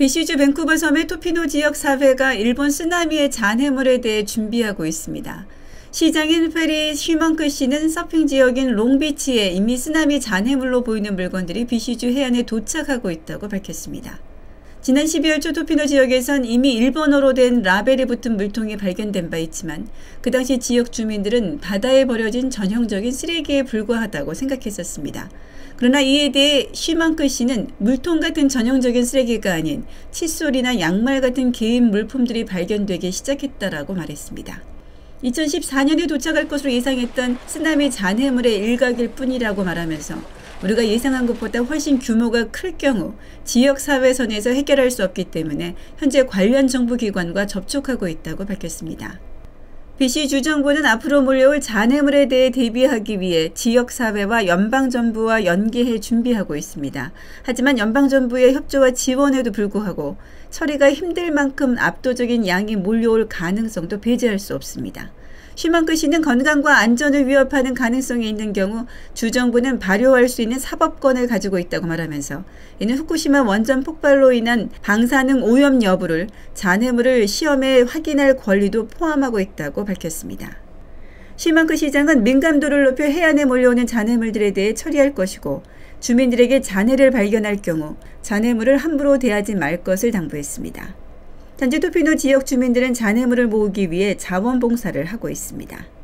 비시주 밴쿠버 섬의 토피노 지역 사회가 일본 쓰나미의 잔해물에 대해 준비하고 있습니다. 시장인 페리 슈먼크 씨는 서핑 지역인 롱비치에 이미 쓰나미 잔해물로 보이는 물건들이 비시주 해안에 도착하고 있다고 밝혔습니다. 지난 12월 초 토피노 지역에선 이미 일본어로 된 라벨이 붙은 물통이 발견된 바 있지만 그 당시 지역 주민들은 바다에 버려진 전형적인 쓰레기에 불과하다고 생각했었습니다. 그러나 이에 대해 쉬만크 씨는 물통 같은 전형적인 쓰레기가 아닌 칫솔이나 양말 같은 개인 물품들이 발견되기 시작했다라고 말했습니다. 2014년에 도착할 것으로 예상했던 쓰나미 잔해물의 일각일 뿐이라고 말하면서 우리가 예상한 것보다 훨씬 규모가 클 경우 지역 사회선에서 해결할 수 없기 때문에 현재 관련 정부 기관과 접촉하고 있다고 밝혔습니다. BC 주정부는 앞으로 몰려올 잔해물에 대해 대비하기 위해 지역사회와 연방정부와 연계해 준비하고 있습니다. 하지만 연방정부의 협조와 지원에도 불구하고 처리가 힘들 만큼 압도적인 양이 몰려올 가능성도 배제할 수 없습니다. 희망크 씨는 건강과 안전을 위협하는 가능성이 있는 경우 주정부는 발효할 수 있는 사법권을 가지고 있다고 말하면서 이는 후쿠시마 원전 폭발로 인한 방사능 오염 여부를 잔해물을 시험에 확인할 권리도 포함하고 있다고 밝혔습니다. 시만크 시장은 민감도를 높여 해안에 몰려오는 잔해물들에 대해 처리할 것이고 주민들에게 잔해를 발견할 경우 잔해물을 함부로 대하지 말 것을 당부했습니다. 단지 토피노 지역 주민들은 잔해물을 모으기 위해 자원봉사를 하고 있습니다.